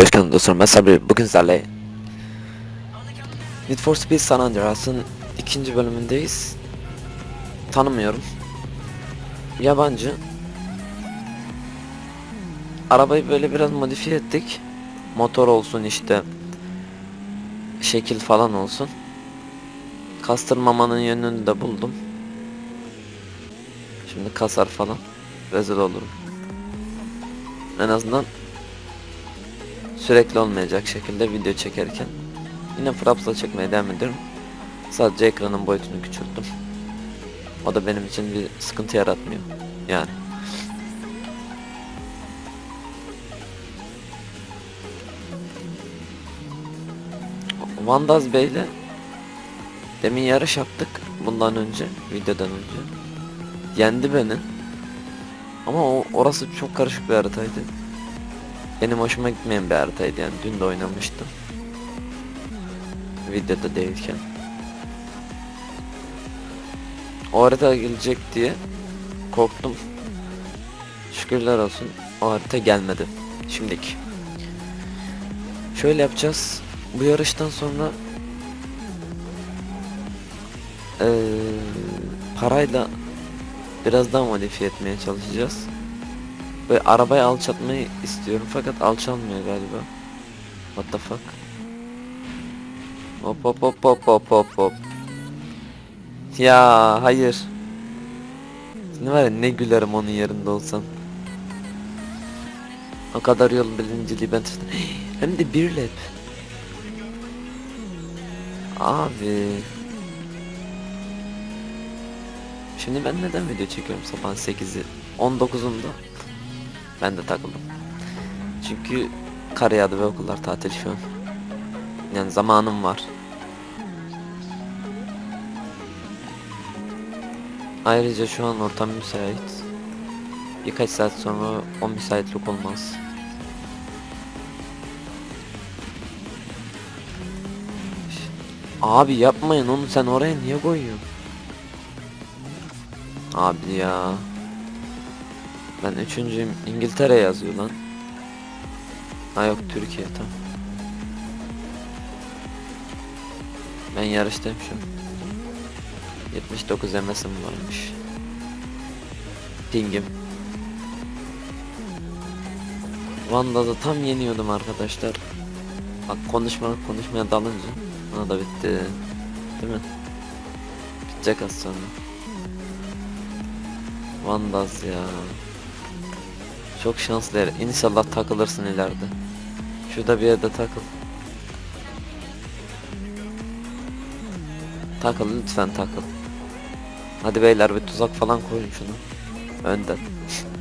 hoş geldiniz dostlarım. Ben Sabri. Bugün sizlerle Need for Speed San Andreas'ın ikinci bölümündeyiz. Tanımıyorum. Yabancı. Arabayı böyle biraz modifiye ettik. Motor olsun işte. Şekil falan olsun. Kastırmamanın yönünü de buldum. Şimdi kasar falan. Rezil olurum. En azından sürekli olmayacak şekilde video çekerken yine Fraps'la çekmeye devam ediyorum. Sadece ekranın boyutunu küçülttüm. O da benim için bir sıkıntı yaratmıyor. Yani. Vandaz Bey'le demin yarış yaptık bundan önce, videodan önce. Yendi beni. Ama o orası çok karışık bir haritaydı. Benim hoşuma gitmeyen bir haritaydı yani dün de oynamıştım. Videoda değilken. O harita gelecek diye korktum. Şükürler olsun o harita gelmedi. Şimdiki. Şöyle yapacağız. Bu yarıştan sonra eee, parayla biraz daha modifiye etmeye çalışacağız. Ve arabayı alçaltmayı istiyorum fakat alçalmıyor galiba. What the fuck? Hop hop hop hop hop hop hop. Ya hayır. Ne var ya ne gülerim onun yerinde olsam. O kadar yol bilinciliği ben tuttum. Hem de bir lap. Abi. Şimdi ben neden video çekiyorum sabahın 8'i 19'unda? Ben de takıldım. Çünkü kar yağdı ve okullar tatil şu an. Yani zamanım var. Ayrıca şu an ortam müsait. Birkaç saat sonra o müsaitlik olmaz. Abi yapmayın onu sen oraya niye koyuyorsun? Abi ya. Ben üçüncüyüm. İngiltere yazıyor lan. Ha yok Türkiye tamam. Ben yarıştayım şu an. 79 MS'im varmış. Pingim. Vanda'da tam yeniyordum arkadaşlar. Bak konuşma konuşmaya dalınca. Ona da bitti. Değil mi? Bitecek az sonra. Vandaz ya. Çok şanslı yer. İnşallah takılırsın ileride. Şurada bir yerde takıl. Takıl lütfen takıl. Hadi beyler bir tuzak falan koyun şunu. Önden.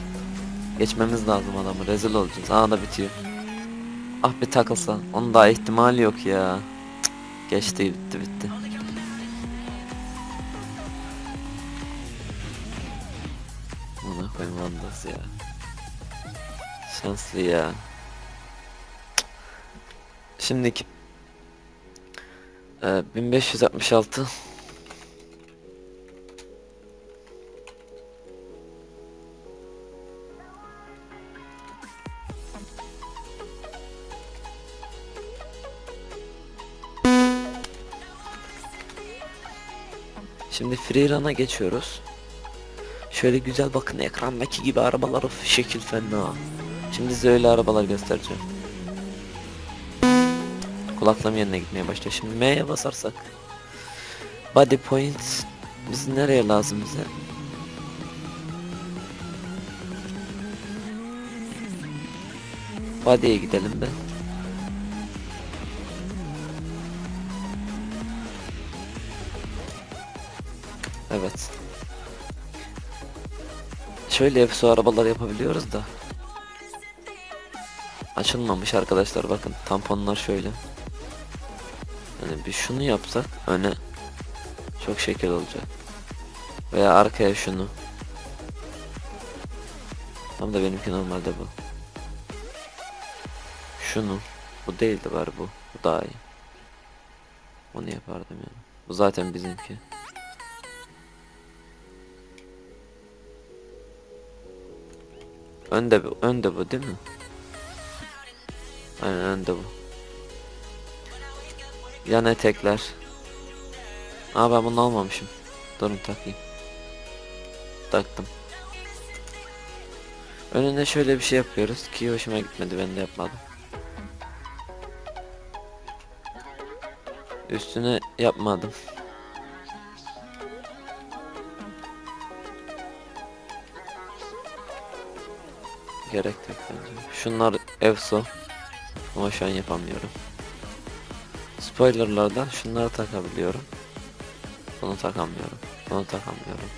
Geçmemiz lazım adamı. Rezil olacağız. Aa da bitiyor. Ah bir takılsa. Onun daha ihtimali yok ya. Geçti bitti bitti. Buna koyayım Vandaz ya. Şanslı ya. Şimdiki ee, 1566 Şimdi free run'a geçiyoruz. Şöyle güzel bakın ekrandaki gibi arabalar of şekil fena. Şimdi size öyle arabalar göstereceğim. Kulaklığım yerine gitmeye başlıyor. Şimdi M'ye basarsak. Body point. Biz nereye lazım bize? Body'ye gidelim be. Evet. Şöyle yapısı arabalar yapabiliyoruz da. Açılmamış arkadaşlar bakın tamponlar şöyle. Yani bir şunu yapsak öne çok şekil olacak. Veya arkaya şunu. Tam da benimki normalde bu. Şunu. Bu değildi var bu. Bu daha iyi. Onu yapardım yani. Bu zaten bizimki. Önde bu, önde bu değil mi? Aynen önde bu. Yan etekler. Aa ben bunu almamışım. Durun takayım. Taktım. Önünde şöyle bir şey yapıyoruz ki hoşuma gitmedi ben de yapmadım. Üstüne yapmadım. Gerek yok bence. Şunlar EFSO. Ama şu an yapamıyorum. Spoilerlardan şunları takabiliyorum. Bunu takamıyorum. Bunu takamıyorum.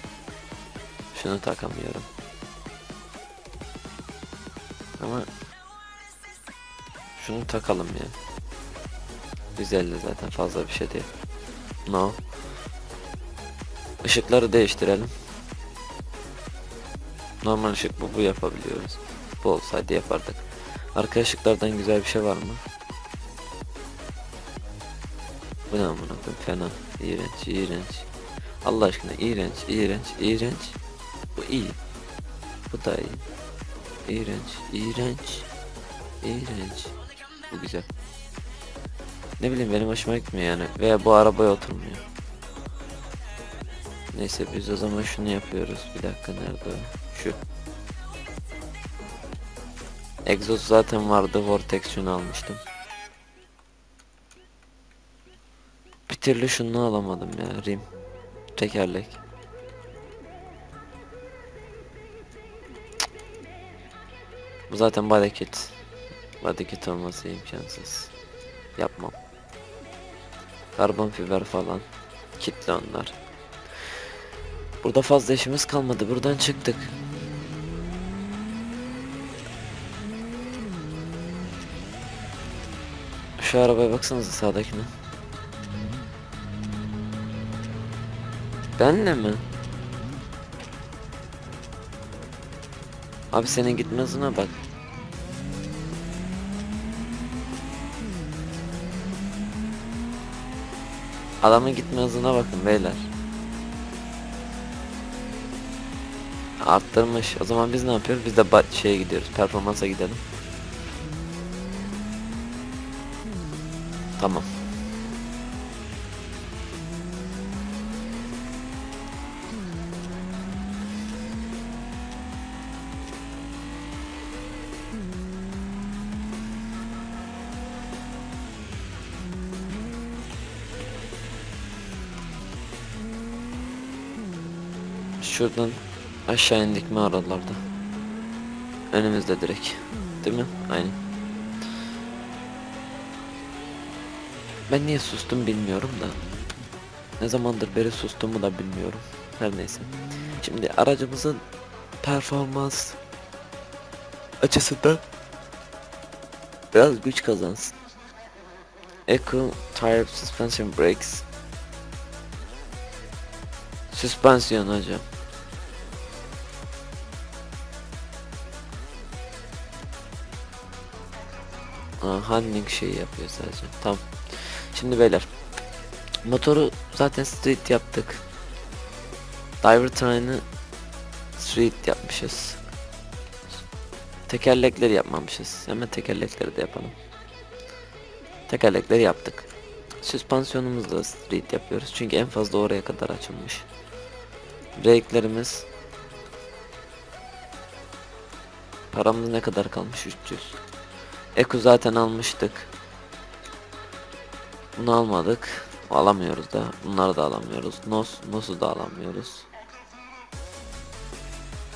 Şunu takamıyorum. Ama şunu takalım ya. 150 zaten fazla bir şey değil. No. Işıkları değiştirelim. Normal ışık bu, bu yapabiliyoruz. Bu olsaydı yapardık. Arka ışıklardan güzel bir şey var mı? Bu ne amına fena. İğrenç, iğrenç. Allah aşkına iğrenç, iğrenç, iğrenç. Bu iyi. Bu da iyi. İğrenç, iğrenç, iğrenç. Bu güzel. Ne bileyim benim hoşuma gitmiyor yani. Veya bu arabaya oturmuyor. Neyse biz o zaman şunu yapıyoruz. Bir dakika nerede o? Şu. Exos zaten vardı. Vortex şunu almıştım. Bir türlü şunu alamadım ya. Rim. Tekerlek. Bu zaten body kit. Body kit olması imkansız. Yapmam. Karbon fiber falan. Kitli onlar. Burada fazla işimiz kalmadı. Buradan çıktık. Şu arabaya baksanıza sağdakine. Benle mi? Abi senin gitme hızına bak. Adamın gitme hızına bakın beyler. Arttırmış. O zaman biz ne yapıyoruz? Biz de şeye gidiyoruz. Performansa gidelim. Tamam. Şuradan aşağı indik mi aralarda? Önümüzde direkt. Değil mi? Aynen. Ben niye sustum bilmiyorum da. Ne zamandır beri sustumu da bilmiyorum. Her neyse. Şimdi aracımızın performans açısından biraz güç kazansın. Eco Tire Suspension Brakes Süspansiyon hocam. Aa, handling şeyi yapıyor sadece. Tamam. Şimdi beyler. Motoru zaten street yaptık. Diver train'ı street yapmışız. Tekerlekleri yapmamışız. Hemen tekerlekleri de yapalım. Tekerlekleri yaptık. Süspansiyonumuzu da street yapıyoruz. Çünkü en fazla oraya kadar açılmış. Brake'lerimiz Paramız ne kadar kalmış? 300. Eko zaten almıştık. Bunu almadık. Alamıyoruz da. Bunları da alamıyoruz. Nos, Nos'u da alamıyoruz.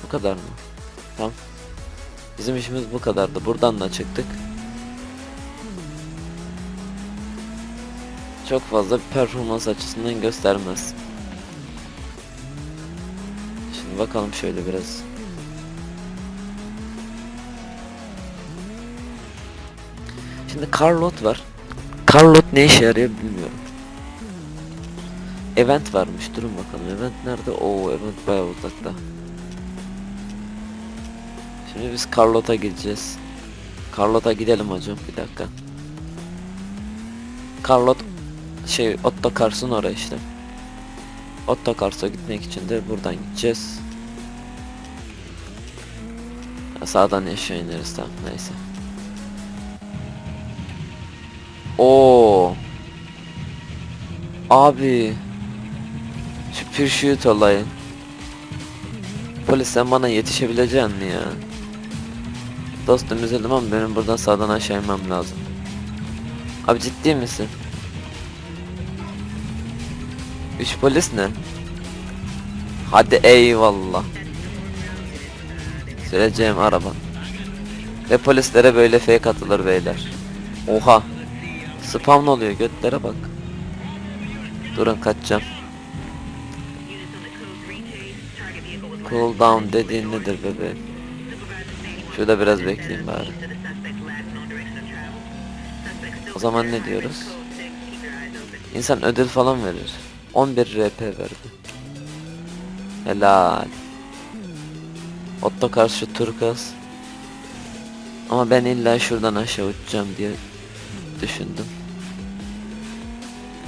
Bu kadar mı? Tamam. Bizim işimiz bu kadardı. Buradan da çıktık. Çok fazla bir performans açısından göstermez. Şimdi bakalım şöyle biraz. Şimdi Carlot var. Carlot ne işe yarıyor bilmiyorum. Event varmış. Durun bakalım. Event nerede? Oo, event bayağı uzakta. Şimdi biz Carlot'a gideceğiz. Carlot'a gidelim hocam. Bir dakika. Carlot şey Otto Cars'ın oraya işte. Otto Cars'a gitmek için de buradan gideceğiz. Sağdan aşağı ineriz tamam neyse. Oo. Abi. Şu pürşüt olayı. Polis sen bana yetişebileceksin mi ya? Dostum üzüldüm ama benim buradan sağdan aşağı inmem lazım. Abi ciddi misin? Üç polis ne? Hadi eyvallah. Süreceğim araba. Ve polislere böyle fake atılır beyler. Oha. Spam oluyor götlere bak. Durun kaçacağım. Cool down dediğin nedir bebeğim? Şurada biraz bekleyeyim bari. O zaman ne diyoruz? İnsan ödül falan verir. 11 RP verdi. Helal. Otto karşı Turkas. Ama ben illa şuradan aşağı uçacağım diye düşündüm.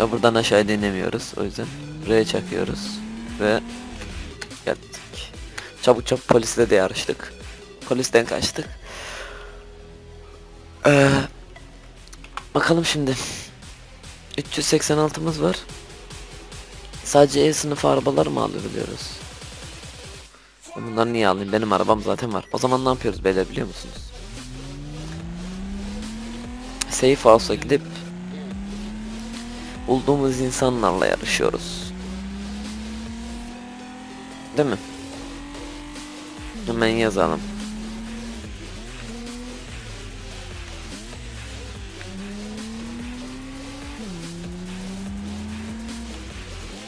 Ve buradan aşağı dinlemiyoruz. O yüzden buraya çakıyoruz. Ve geldik. Çabuk çabuk polisle de yarıştık. Polisten kaçtık. Ee, bakalım şimdi. 386'mız var. Sadece E sınıfı arabalar mı alabiliyoruz? Bunları niye alayım? Benim arabam zaten var. O zaman ne yapıyoruz beyler biliyor musunuz? Safe House'a gidip bulduğumuz insanlarla yarışıyoruz. Değil mi? Hemen yazalım.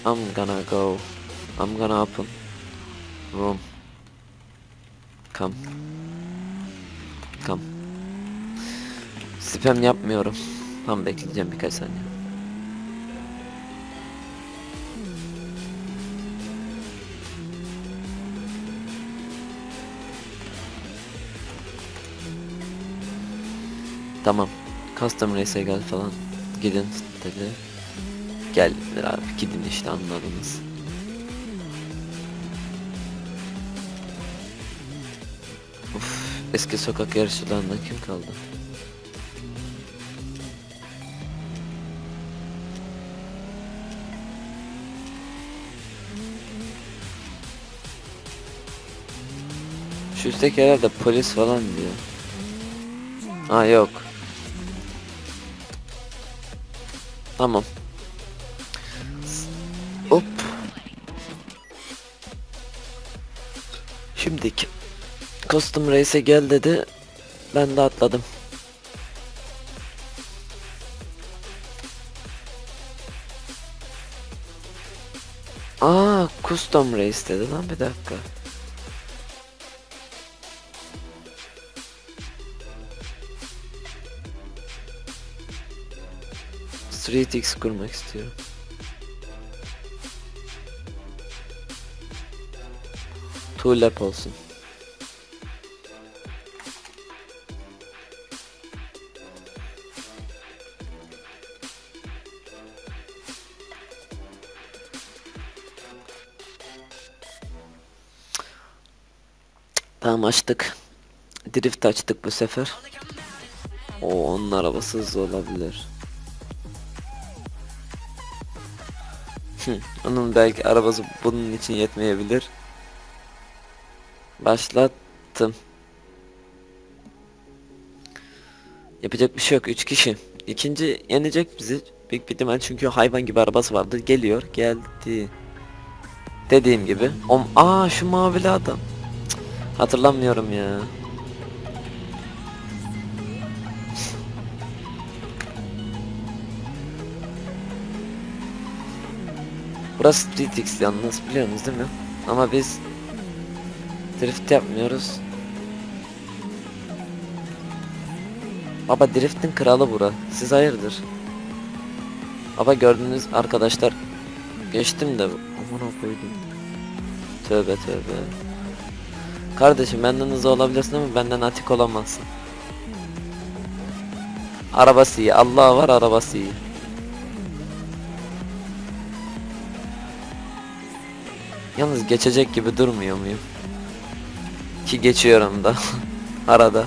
I'm gonna go. I'm gonna open room. Come. Come. Spam yapmıyorum. Tam bekleyeceğim birkaç saniye. Tamam. Custom race'e gel falan. Gidin dedi. Geldiler abi. Gidin işte anladınız. Uf, eski sokak yarışçılarında kim kaldı? Şu üstteki herhalde polis falan diyor. Ha yok. Tamam. Hop. Şimdiki Custom Race'e gel dedi. Ben de atladım. Aa, Custom Race dedi lan bir dakika. Street X kurmak istiyorum. Two lap olsun. Tamam açtık. Drift açtık bu sefer. O onun arabası hızlı olabilir. Onun belki arabası bunun için yetmeyebilir. Başlattım. Yapacak bir şey yok. 3 kişi. İkinci yenecek bizi. Büyük bir ihtimal çünkü hayvan gibi arabası vardı. Geliyor. Geldi. Dediğim gibi. Om Aa şu mavili adam. Cık, hatırlamıyorum ya. Burası Street X yalnız biliyorsunuz değil mi? Ama biz drift yapmıyoruz. Baba driftin kralı bura. Siz hayırdır? Baba gördüğünüz arkadaşlar geçtim de aman koydum. Tövbe tövbe. Kardeşim benden hızlı olabilirsin ama benden atik olamazsın. Arabası iyi. Allah var arabası iyi. Yalnız geçecek gibi durmuyor muyum? Ki geçiyorum da arada.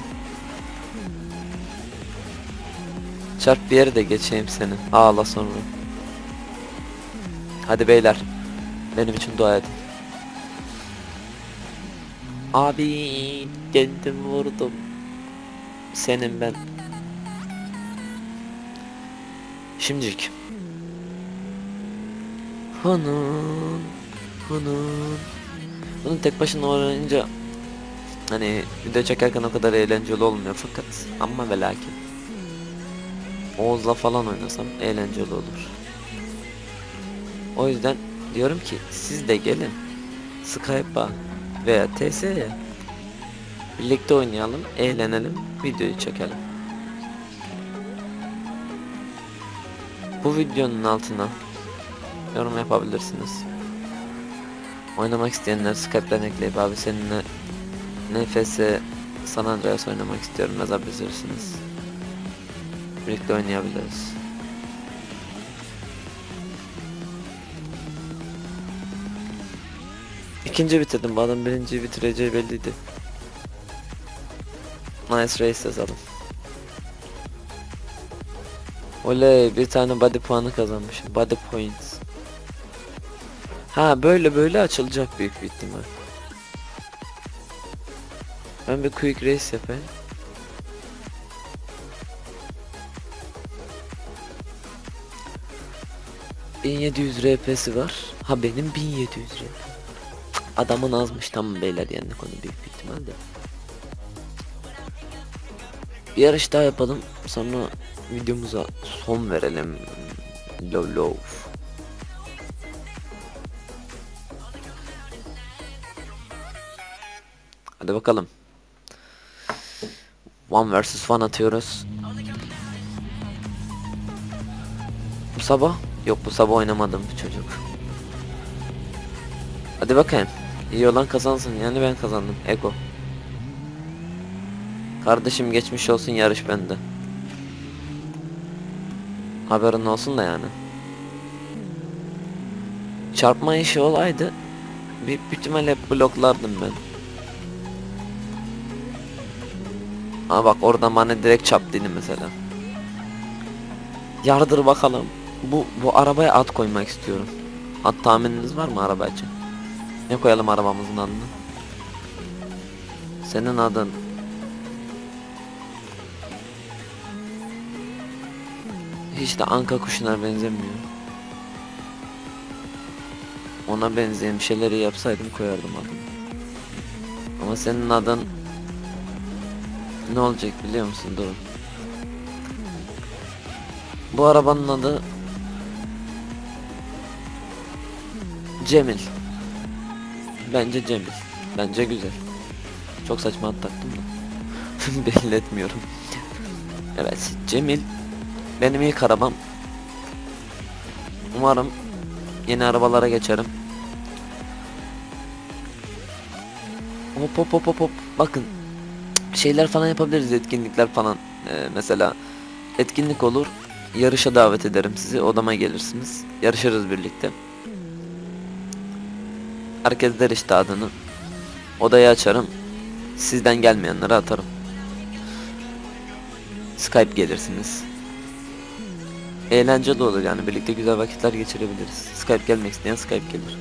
Çarp bir yere de geçeyim seni. Ağla sonra. Hadi beyler. Benim için dua edin. Abi kendim vurdum. Senin ben. Şimdilik. Hanım. Hanım. Bunu tek başına oynayınca hani video çekerken o kadar eğlenceli olmuyor fakat ama ve lakin Oğuz'la falan oynasam eğlenceli olur. O yüzden diyorum ki siz de gelin Skype'a veya TS'ye birlikte oynayalım, eğlenelim, videoyu çekelim. Bu videonun altına yorum yapabilirsiniz. Oynamak isteyenler Skype'den ekleyip abi seninle NFS San Andreas oynamak istiyorum yazabilirsiniz. Birlikte oynayabiliriz. İkinci bitirdim. Bu adam birinci bitireceği belliydi. Nice race yazalım. Oley bir tane body puanı kazanmışım. Body points. Ha böyle böyle açılacak büyük bir ihtimal. Ben bir quick race yapayım. ...1700 RP'si var. Ha benim 1700 RP. Adamın azmış tamam beyler yani konu büyük bir ihtimalle. Bir yarış daha yapalım. Sonra videomuza son verelim. Lov lov. Hadi bakalım. One vs one atıyoruz. Bu sabah? Yok bu sabah oynamadım bu çocuk. Hadi bakayım. İyi olan kazansın yani ben kazandım. Ego. Kardeşim geçmiş olsun yarış bende. Haberin olsun da yani. Çarpma işi olaydı. Bir ihtimalle hep bloklardım ben. Ama bak oradan bana direkt çarptıydı mesela. Yardır bakalım. Bu bu arabaya at koymak istiyorum. At tahmininiz var mı araba için? Ne koyalım arabamızın adını? Senin adın Hiç de anka kuşuna benzemiyor. Ona benzeyen şeyleri yapsaydım koyardım adını. Ama senin adın ne olacak biliyor musun? Dur. Bu arabanın adı Cemil. Bence Cemil. Bence güzel. Çok saçma ad taktım da. Belli etmiyorum. Evet Cemil benim ilk arabam. Umarım yeni arabalara geçerim. Hop hop hop hop hop. Bakın şeyler falan yapabiliriz etkinlikler falan. Ee, mesela etkinlik olur. Yarışa davet ederim sizi. Odama gelirsiniz. Yarışırız birlikte. Herkes der işte adını. Odayı açarım. Sizden gelmeyenleri atarım. Skype gelirsiniz. Eğlence de olur yani birlikte güzel vakitler geçirebiliriz. Skype gelmek isteyen Skype gelir.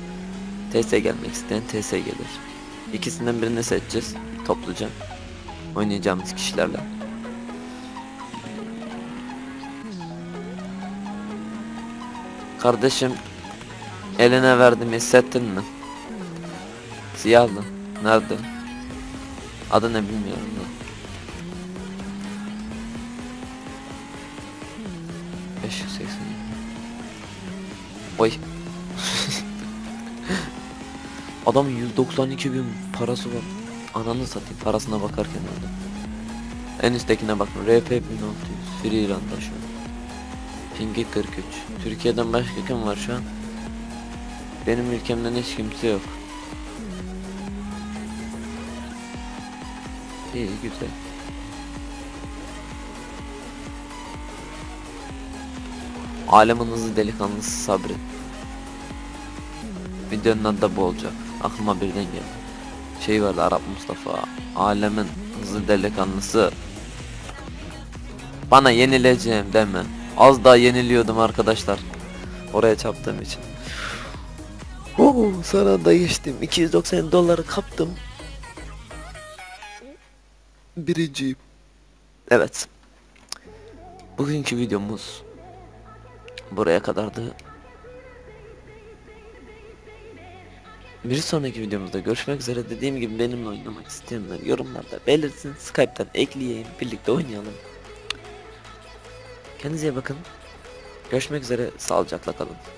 TS gelmek isteyen TS gelir. İkisinden birini seçeceğiz topluca. Oynayacağımız kişilerle. Kardeşim eline verdim hissettin mi? Siyahlı. Nerede? Adı ne bilmiyorum da. 580 Oy Adamın 192 bin parası var Ananı satayım parasına bakarken öldüm En üsttekine bakın RP 1600 Freeland'da şu an Pingi 43 Türkiye'den başka kim var şu an Benim ülkemden hiç kimse yok İyi güzel Alemin hızlı delikanlısı Sabri. Videonun adı da bu olacak. Aklıma birden geldi. Şey vardı Arap Mustafa. Alemin hızlı delikanlısı. Bana yenileceğim deme. Az daha yeniliyordum arkadaşlar. Oraya çarptığım için. Oo, sana da geçtim. 290 doları kaptım. Birinciyim. Evet. Bugünkü videomuz buraya kadardı. Bir sonraki videomuzda görüşmek üzere. Dediğim gibi benimle oynamak isteyenler yorumlarda belirsin. Skype'tan ekleyeyim. Birlikte oynayalım. Kendinize bakın. Görüşmek üzere. Sağlıcakla kalın.